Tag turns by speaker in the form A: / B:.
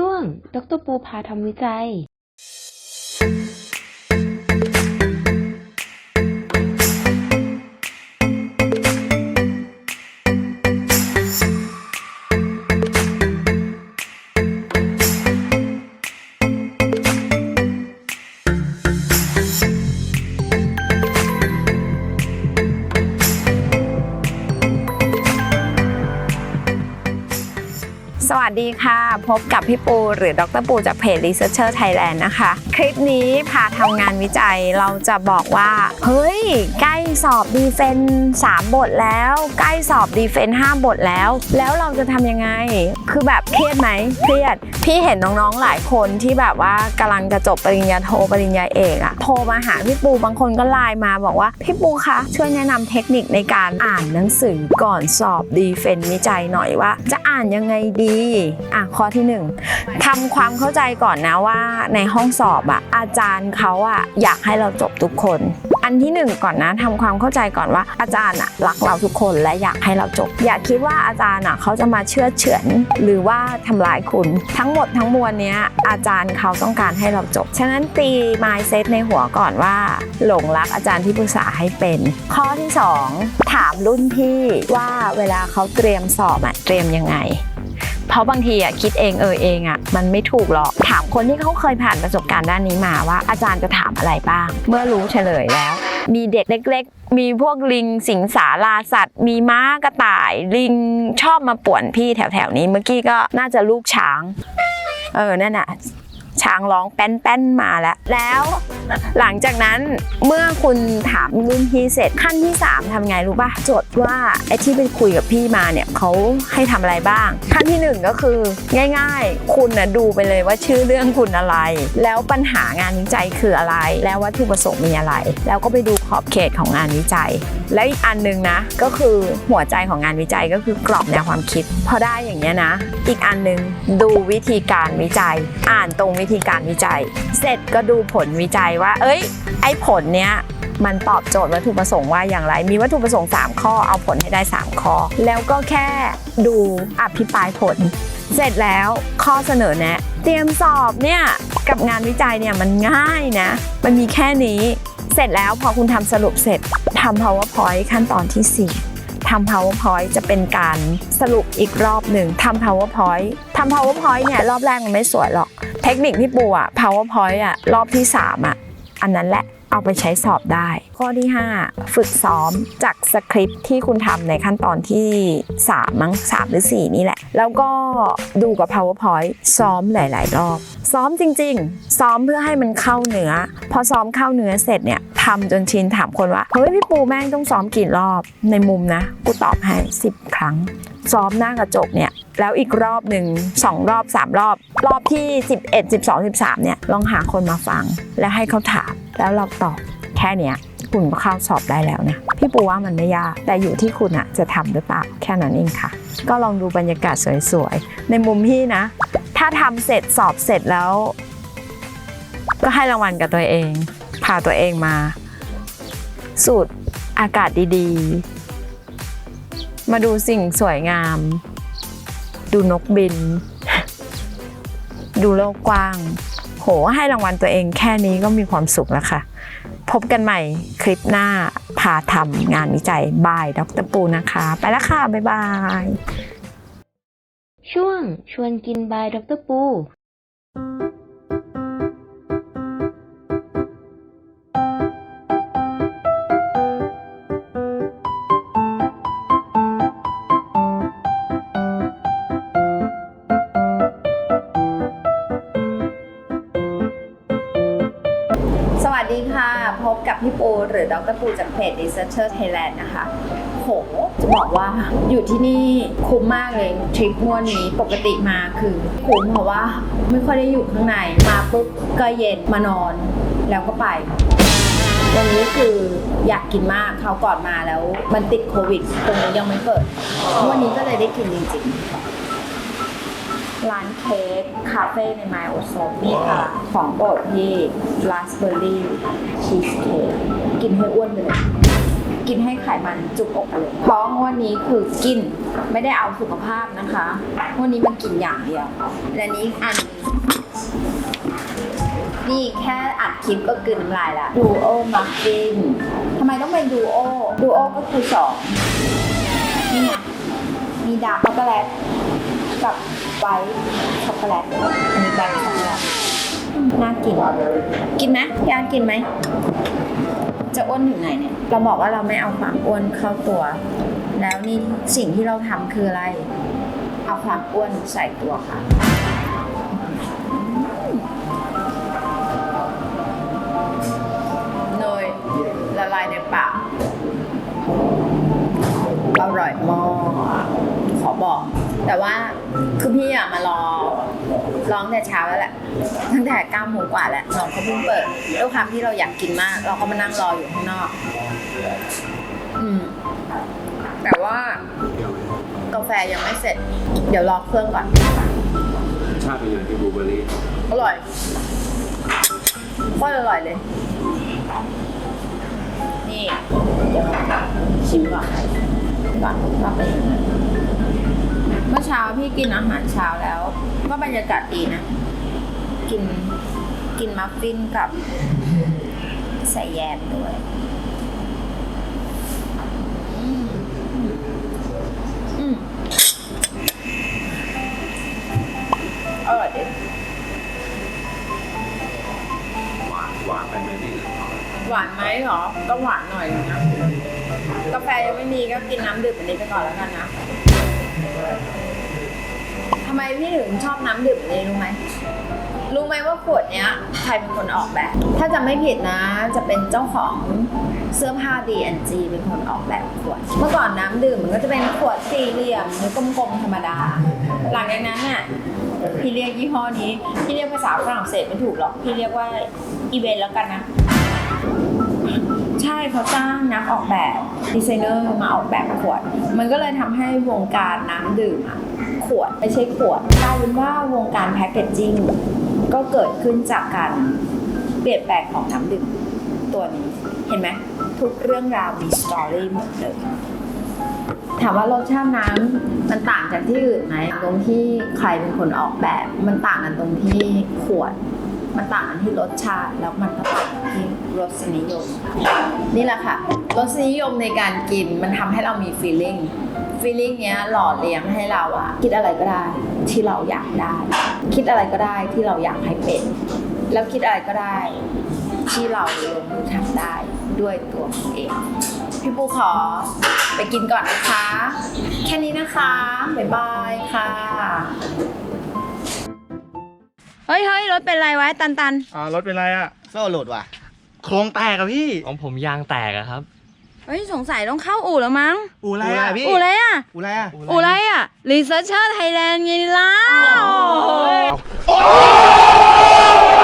A: ช่วง ดรปูพาทำวิจัย
B: ดีค่ะ พบกับพี่ปูหรือดรปูจากเพจ Researcher Thailand นะคะ คลิปนี้พาทำงานวิจัยเราจะบอกว่า เฮ้ย ใกล้สอบดีเฟน3 บทแล้ว ใกล้สอบดีเฟน5 บทแล้ว แล้วเราจะทำยังไง คือแบบเครียดไหมเครียด พี่เห็นน้องๆหลายคนที่แบบว่ากำลังจะจบปริญญาโทปริญญาเอกอะโทรมาหาพี่ปูบางคนก็ไลน์มาบอกว่าพี่ปูคะช่วยแนะนำเทคนิคในการอ่านหนังสือก่อนสอบดีเฟนวิจัยหน่อยว่า จะอ่านยังไงดีอะข้อที่หนึ่งทำความเข้าใจก่อนนะว่าในห้องสอบอะอาจารย์เขาอะอยากให้เราจบทุกคน อันที่หนึ่งก่อนนะทำความเข้าใจก่อนว่าอาจารย์อะรักเราทุกคนและอยากให้เราจบ อย่าคิดว่าอาจารย์อะเขาจะมาเชื่อเฉือนหรือว่าทำลายคุณ ทั้งหมดทั้งมวลเนี้ยอาจารย์เขาต้องการให้เราจบ ฉะนั้นตี mindset ในหัวก่อนว่า หลงรักอาจารย์ที่ปรึกษาให้เป็น ข้อที่สองถามรุ่นพี่ว่าเวลาเขาเตรียมสอบอะเตรียมยังไง เพราะบางทีอะคิดเองเออเองอะมันไม่ถูกหรอก ถามคนที่เขาเคยผ่านประสบการณ์ด้านนี้มาว่าอาจารย์จะถามอะไรบ้าง เมื่อรู้เฉลยแล้ว มีเด็กเล็ก ๆ มีพวกลิงสิงสาราสัตว์ มีม้ากระต่าย ลิงชอบมาป่วนพี่แถวๆนี้ เมื่อกี้ก็น่าจะลูกช้าง เออนั่นน่ะ ช้างร้องแป้นๆมาแล้ว แล้วหลังจากนั้นเมื่อคุณถามรุ่นพี่เสร็จขั้นที่ 3ทำไงรู้ป่ะจดว่าไอ้ที่ไปคุยกับพี่มาเนี่ยเขาให้ทำอะไรบ้าง ขั้นที่ 1 ก็คือง่าย ๆ คุณนะดูไปเลยว่าชื่อเรื่องคุณอะไร แล้วปัญหางานวิจัยคืออะไร แล้ววัตถุประสงค์มีอะไร แล้วก็ไปดูขอบเขตของงานวิจัย แล้วอีกอันหนึงนะ ก็คือหัวใจของงานวิจัยก็คือกรอบแนวความคิด พอได้อย่างเงี้ยนะ อีกอันหนึงดูวิธีการวิจัย อ่านตรงวิธีการวิจัย เสร็จก็ดูผลวิจัยว่า เอ้ย ไอ้ผลเนี้ยมันตอบโจทย์วัตถุประสงค์ว่าอย่างไร มีวัตถุประสงค์ 3 ข้อ เอาผลให้ได้ 3 ข้อ แล้วก็แค่ดูอภิปรายผล เสร็จแล้วข้อเสนอแนะ เตรียมสอบเนี่ยกับงานวิจัยเนี่ยมันง่ายนะ มันมีแค่นี้ เสร็จแล้วพอคุณทำสรุปเสร็จทำ powerpoint ขั้นตอนที่ 4ทำ powerpoint จะเป็นการสรุปอีกรอบหนึ่งทำ powerpoint ทำ powerpoint เนี่ยรอบแรกมันไม่สวยหรอก เทคนิคพี่ปูอะ powerpoint อะรอบที่ 3อะอันนั้นแหละเอาไปใช้สอบได้ ข้อที่ 5 ฝึกซ้อมจากสคริปต์ที่คุณทำในขั้นตอนที่ 3 มั้ง 3 หรือ 4 นี่แหละ แล้วก็ดูกับ powerpoint ซ้อมหลาย ๆ รอบ ซ้อมจริง ๆ ซ้อมเพื่อให้มันเข้าเนื้อ พอซ้อมเข้าเนื้อเสร็จเนี่ยทำจนชินถามคนว่า เฮ้ย พี่ปูแม่งต้องซ้อมกี่รอบในมุมนะ กูตอบให้ 10 ครั้ง ซ้อมหน้ากระจกเนี่ย แล้วอีกรอบหนึ่งสองรอบสามรอบ รอบที่ 11 12 13 เนี่ยลองหาคนมาฟัง และให้เขาถามแล้วเราตอบแค่เนี้ยคุณก็เข้าสอบได้แล้วนะพี่ปูว่ามันไม่ยาก แต่อยู่ที่คุณอะจะทำหรือเปล่าแค่นั้นเองค่ะ ก็ลองดูบรรยากาศสวยๆ ในมุมพี่นะ ถ้าทำเสร็จสอบเสร็จแล้ว ก็ให้รางวัลกับตัวเอง พาตัวเองมา สูดอากาศดีๆ มาดูสิ่งสวยงาม ดูนกบิน ดูโลกกว้าง โหให้รางวัลตัวเองแค่นี้ก็มีความสุขแล้วค่ะ พบกันใหม่คลิปหน้าพาทำงานวิจัยบายดรปูนะคะ ไปแล้วค่ะ บ๊ายบาย
A: ช่วงชวนกินบายดรปู
B: กับพี่ปูหรือดรปูจากเพจ Researcher Thailand นะคะโหจะบอกว่าอยู่ที่นี่คุ้มมากเลยทริปมัวนี้ปกติมาคือคุ้มเพราะว่าไม่ค่อยได้อยู่ข้างในมาปุ๊บก็เย็นมานอนแล้วก็ไปวันนี้คืออยากกินมากเขาก่อนมาแล้วมันติดโควิดตรงนี้ยังไม่เปิด วันนี้ก็เลยได้กินจริงๆ ร้านเค้กคาเฟ่ในไมโอโซนี่ค่ะ ของโปรดพี่ราสเบอร์รี่ชีสเค้กกินให้อ้วนไปเลยกินให้ไขมันจุกอกไปเลยเพราะงวดนี้คือกินไม่ได้เอาสุขภาพนะคะงวดนี้มันกินอย่างเดียว และนี้อัน นี่แค่อัดคลิปก็กลืนน้ำลายละดูโอมัฟฟินทำไมต้องเป็นดูโอ ดูโอก็คือสองนี่ไงมีดาร์กช็อกโกแลต กับไวท์ช็อกโกแลตอันนี้แบล็คช็อกโกแลตน่ากิน กินไหมพี่อันกินไหม จะอ้วนถึงไหนเนี่ย เราบอกว่าเราไม่เอาความอ้วนเข้าตัว แล้วนี่สิ่งที่เราทำคืออะไร เอาความอ้วนใส่ตัวค่ะ เนยละลายในปากอร่อยมากขอบอก แต่ว่าคือพี่อะมารอร้องแต่เช้าแล้วแหละ ตั้งแต่เก้าโมงกว่าแล้วน้องเขาเพิ่งเปิดด้วยความที่เราอยากกินมาก เราก็มานั่งรออยู่ข้างนอก อืม แต่ว่ากาแฟยังไม่เสร็จ เดี๋ยวรอเครื่องก่อน
C: ชาติเป็นยังไงพี่บลูเบอร์รี่
B: อร่อยโคตรอร่อยเลย นี่เดี๋ยวชิมก่อนก่อนว่าเป็นยังไง เมื่อเช้าพี่กินอาหารเช้าแล้ว ก็บรรยากาศดีนะ กินกินมัฟฟินกับใส่แยมด้วยอืมอืมอร่อยดี
C: หวานหวานไปไหมพี่
B: หวานไหมเหรอ ก็หวานหน่อยนะ กาแฟยังไม่มีก็กินน้ำดื่มอันนี้ไปก่อนแล้วกันนะ ทำไมพี่ถึงชอบน้ำดื่มนี้รู้ไหม รู้ไหมว่าขวดเนี้ยใครเป็นคนออกแบบ ถ้าจะไม่ผิดนะ จะเป็นเจ้าของเสื้อผ้า D&G เป็นคนออกแบบขวด เมื่อก่อนน้ำดื่มมันก็จะเป็นขวดสี่เหลี่ยมหรือกลมๆธรรมดา หลังจากนั้นน่ะพี่เรียกยี่ห้อนี้ พี่เรียกภาษาฝรั่งเศสไม่ถูกหรอก พี่เรียกว่าอีเวนแล้วกันนะ ใช่เขาจ้างนักออกแบบดีไซเนอร์มาออกแบบขวด มันก็เลยทำให้วงการน้ำดื่มอะขวดไม่ใช่ขวดกลายเป็นว่าวงการแพคเกจจิ้งก็เกิดขึ้นจากการเปลี่ยนแปลงของน้ำดื่มตัวนี้เห็นไหมทุกเรื่องราวมีสตอรี่หมดเลย ถามว่ารสชาติน้ำมันต่างจากที่อื่นไหมตรงที่ใครเป็นคนออกแบบ มันต่างกันตรงที่ขวด มันต่างกันที่รสชาติแล้วมันก็ต่างกันที่รสนิยมนี่แหละค่ะรสนิยมในการกินมันทำให้เรามี feeling feeling เนี้ยหล่อเลี้ยงให้เราอะคิดอะไรก็ได้ที่เราอยากได้ คิดอะไรก็ได้ที่เราอยากให้เป็น แล้วคิดอะไรก็ได้ ที่เราลงมือทำได้ด้วยตัวของเอง พี่ปูขอไปกินก่อนนะคะ แค่นี้นะคะ บ๊ายบายค่ะ เฮ้ยเฮ้ยรถเป็นไรไว้ตันตัน
D: อ่ารถเป็นไรอะ
E: โซ่หลุดว่ะ
D: โครงแตกอะพี่
F: ของผมยางแตกอะครับ
B: เฮ้ยสงสัยต้องเข้าอู่แล้วมั้ง
D: อู่อะไร
E: อะพี่ อู่อะไร
D: อะ
B: อู่อะไรอะ
E: อู่อะไรอะ
B: รีเซิร์ชเชอร์ไทยแลนด์ไงล่ะ
D: โอ้โ